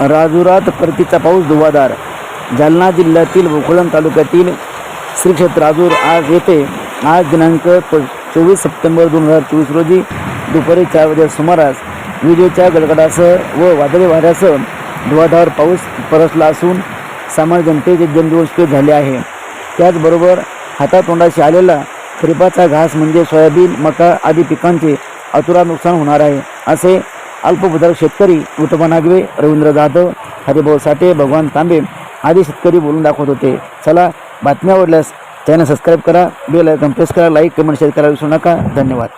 राजुरात परतीचा पाऊस धुवाधार. जालना जिल्ह्यातील भोकळण तालुक्यातील श्री क्षेत्र राजूर आज येथे आज दिनांक प चोवीस सप्टेंबर दोन हजार चोवीस रोजी दुपारी चार वाजे सुमारास विजेच्या गडगडासह व वादळी वाऱ्यासह धुवाधार पाऊस परसला असून सामान्य जनतेचे जनजीवन झाले आहे. त्याचबरोबर हातातोंडाशी आलेला खरीपाचा घास म्हणजे सोयाबीन मका आदी पिकांचे अतुरा नुकसान होणार आहे असे अल्पभूधारक शेतकरी उत्तमा नागवे रवींद्र जाधव हरिभाऊ साठे भगवान तांबे आदी शेतकरी बोलून दाखवत होते. चला बातम्या आवडल्यास चॅनल सबस्क्राईब करा बेल आयकॉन प्रेस करा लाईक कमेंट शेअर करायला विसरू नका. धन्यवाद.